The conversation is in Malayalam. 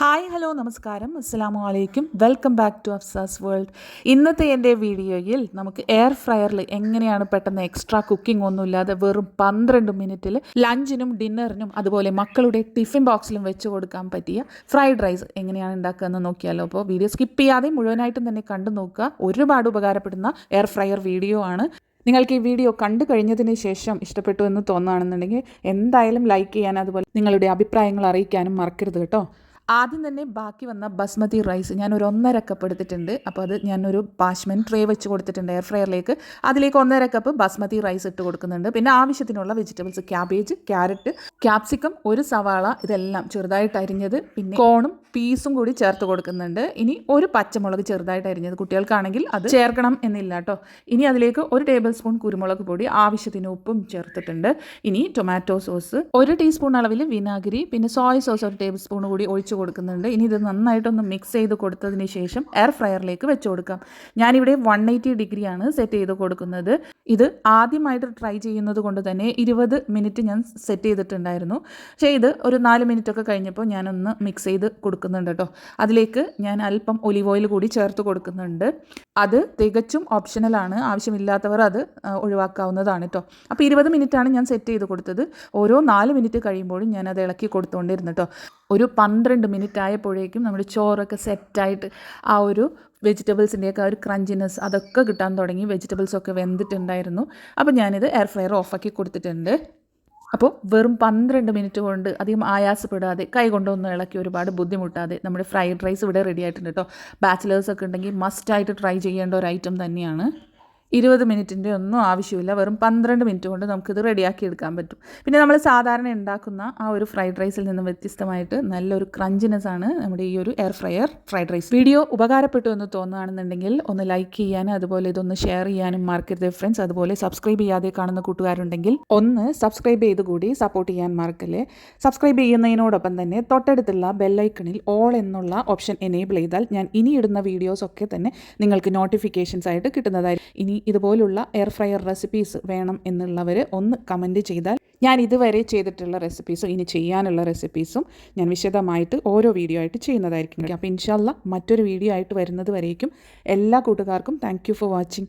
ഹായ് ഹലോ നമസ്കാരം. അസ്സാമു അലൈക്കും. Welcome back to Afsas world. ഇന്നത്തെ എന്റെ വീഡിയോയിൽ നമുക്ക് എയർ ഫ്രയറിൽ എങ്ങനെയാണ് പെട്ടെന്ന് എക്സ്ട്രാ കുക്കിംഗ് ഒന്നുമില്ലാതെ വെറും പന്ത്രണ്ട് മിനിറ്റിൽ ലഞ്ചിനും ഡിന്നറിനും അതുപോലെ മക്കളുടെ ടിഫിൻ ബോക്സിലും വെച്ച് കൊടുക്കാൻ പറ്റിയ ഫ്രൈഡ് റൈസ് എങ്ങനെയാണ് ഉണ്ടാക്കുകയെന്ന് നോക്കിയാലോ. അപ്പോൾ വീഡിയോ സ്കിപ്പ് ചെയ്യാതെ മുഴുവനായിട്ടും തന്നെ കണ്ടു നോക്കുക. ഒരുപാട് ഉപകാരപ്പെടുന്ന എയർ ഫ്രയർ വീഡിയോ ആണ്. നിങ്ങൾക്ക് ഈ വീഡിയോ കണ്ടു കഴിഞ്ഞതിന് ശേഷം ഇഷ്ടപ്പെട്ടു എന്ന് തോന്നുകയാണെന്നുണ്ടെങ്കിൽ എന്തായാലും ലൈക്ക് ചെയ്യാൻ അതുപോലെ നിങ്ങളുടെ അഭിപ്രായങ്ങൾ അറിയിക്കാനും മറക്കരുത് കേട്ടോ. ആദ്യം തന്നെ ബാക്കി വന്ന ബസ്മതി റൈസ് ഞാൻ ഒരു ഒന്നര കപ്പ് എടുത്തിട്ടുണ്ട്. അപ്പോൾ അത് ഞാനൊരു പാഷ്മെൻ ട്രേ വെച്ച് കൊടുത്തിട്ടുണ്ട് എയർ ഫ്രയറിലേക്ക് അതിലേക്ക് ഒന്നര കപ്പ് ബസ്മതി റൈസ് ഇട്ട് കൊടുക്കുന്നുണ്ട്. പിന്നെ ആവശ്യത്തിനുള്ള വെജിറ്റബിൾസ് ക്യാബേജ് ക്യാരറ്റ് ക്യാപ്സിക്കം ഒരു സവാള ഇതെല്ലാം ചെറുതായിട്ട് അരിഞ്ഞത്. പിന്നെ കോണും പീസും കൂടി ചേർത്ത് കൊടുക്കുന്നുണ്ട്. ഇനി ഒരു പച്ചമുളക് ചെറുതായിട്ട് അരിഞ്ഞത്. കുട്ടികൾക്കാണെങ്കിൽ അത് ചേർക്കണം എന്നില്ല കേട്ടോ. ഇനി അതിലേക്ക് ഒരു ടേബിൾ സ്പൂൺ കുരുമുളക് പൊടി ആവശ്യത്തിന് ഉപ്പും ചേർത്തിട്ടുണ്ട്. ഇനി ടൊമാറ്റോ സോസ് ഒരു ടീസ്പൂൺ അളവിൽ വിനാഗിരി പിന്നെ സോയ സോസ് ഒരു ടേബിൾ സ്പൂൺ കൂടി ഒഴിച്ചു കൊടുക്കുന്നുണ്ട്. ഇനി ഇത് നന്നായിട്ടൊന്ന് മിക്സ് ചെയ്ത് കൊടുത്തതിന് ശേഷം എയർ ഫ്രയറിലേക്ക് വെച്ച് കൊടുക്കാം. ഞാനിവിടെ വൺ എയ്റ്റി ഡിഗ്രിയാണ് സെറ്റ് ചെയ്ത് കൊടുക്കുന്നത്. ഇത് ആദ്യമായിട്ട് ട്രൈ ചെയ്യുന്നത് കൊണ്ട് തന്നെ ഇരുപത് മിനിറ്റ് ഞാൻ സെറ്റ് ചെയ്തിട്ടുണ്ടായിരുന്നു. പക്ഷേ ഇത് ഒരു നാല് മിനിറ്റ് ഒക്കെ കഴിഞ്ഞപ്പോൾ ഞാനൊന്ന് മിക്സ് ചെയ്ത് കൊടുക്കുന്നുണ്ട് കേട്ടോ അതിലേക്ക് ഞാൻ അല്പം ഒലിവ് ഓയിൽ കൂടി ചേർത്ത് കൊടുക്കുന്നുണ്ട്. അത് തികച്ചും ഓപ്ഷണലാണ് ആവശ്യമില്ലാത്തവർ അത് ഒഴിവാക്കാവുന്നതാണ് കേട്ടോ അപ്പോൾ ഇരുപത് മിനിറ്റാണ് ഞാൻ സെറ്റ് ചെയ്ത് കൊടുത്തത്. ഓരോ നാല് മിനിറ്റ് കഴിയുമ്പോഴും ഞാൻ അത് ഇളക്കി കൊടുത്തുകൊണ്ടിരുന്നു കേട്ടോ ഒരു പന്ത്രണ്ട് മിനിറ്റ് ആയപ്പോഴേക്കും നമ്മുടെ ചോറൊക്കെ സെറ്റായിട്ട് ആ ഒരു വെജിറ്റബിൾസിന്റെയൊക്കെ ആ ഒരു ക്രഞ്ചിനെസ് അതൊക്കെ കിട്ടാൻ തുടങ്ങി. വെജിറ്റബിൾസൊക്കെ വെന്തിട്ടുണ്ടായിരുന്നു. അപ്പോൾ ഞാനിത് എയർ ഫ്രയർ ഓഫാക്കി കൊടുത്തിട്ടുണ്ട്. അപ്പോൾ വെറും പന്ത്രണ്ട് മിനിറ്റ് കൊണ്ട് അധികം ആയാസപ്പെടാതെ കൈ കൊണ്ടൊന്നും ഇളക്കി ഒരുപാട് ബുദ്ധിമുട്ടാതെ നമ്മുടെ ഫ്രൈഡ് റൈസ് ഇവിടെ റെഡി ആയിട്ടുണ്ട് കേട്ടോ. ബാച്ചിലേഴ്സൊക്കെ ഉണ്ടെങ്കിൽ മസ്റ്റായിട്ട് ട്രൈ ചെയ്യേണ്ട ഒരു ഐറ്റം തന്നെയാണ്. ഇരുപത് മിനിറ്റിന്റെ ഒന്നും ആവശ്യമില്ല. വെറും പന്ത്രണ്ട് മിനിറ്റ് കൊണ്ട് നമുക്കിത് റെഡിയാക്കി എടുക്കാൻ പറ്റും. പിന്നെ നമ്മൾ സാധാരണ ഉണ്ടാക്കുന്ന ആ ഒരു ഫ്രൈഡ് റൈസിൽ നിന്നും വ്യത്യസ്തമായിട്ട് നല്ലൊരു ക്രഞ്ചിനെസ് ആണ് നമ്മുടെ ഈ ഒരു air fryer fried rice video ഉപകാരപ്പെട്ടു എന്ന് തോന്നുകയാണെന്നുണ്ടെങ്കിൽ ഒന്ന് ലൈക്ക് ചെയ്യാനും അതുപോലെ ഇതൊന്ന് ഷെയർ ചെയ്യാനും മറക്കരുത് ഫ്രണ്ട്സ് അതുപോലെ സബ്സ്ക്രൈബ് ചെയ്യാതെ കാണുന്ന കൂട്ടുകാരുണ്ടെങ്കിൽ ഒന്ന് സബ്സ്ക്രൈബ് ചെയ്ത് കൂടി സപ്പോർട്ട് ചെയ്യാൻ മറക്കല്ലേ. സബ്സ്ക്രൈബ് ചെയ്യുന്നതിനോടൊപ്പം തന്നെ തൊട്ടടുത്തുള്ള ബെല്ലൈക്കണിൽ ഓൾ എന്നുള്ള ഓപ്ഷൻ എനേബിൾ ചെയ്താൽ ഞാൻ ഇനി ഇടുന്ന വീഡിയോസ് ഒക്കെ തന്നെ നിങ്ങൾക്ക് നോട്ടിഫിക്കേഷൻസ് ആയിട്ട് കിട്ടുന്നതായിരിക്കും ഇനി ഇതുപോലുള്ള എയർ ഫ്രയർ റെസിപ്പീസ് വേണം എന്നുള്ളവർ ഒന്ന് കമന്റ് ചെയ്താൽ ഞാൻ ഇതുവരെ ചെയ്തിട്ടുള്ള റെസിപ്പീസും ഇനി ചെയ്യാനുള്ള റെസിപ്പീസും ഞാൻ വിശദമായിട്ട് ഓരോ വീഡിയോ ആയിട്ട് ചെയ്യുന്നതായിരിക്കും. അപ്പോൾ ഇൻഷാല്ല മറ്റൊരു വീഡിയോ ആയിട്ട് വരുന്നത് വരേക്കും. എല്ലാ കൂട്ടുകാർക്കും താങ്ക് ഫോർ വാച്ചിങ്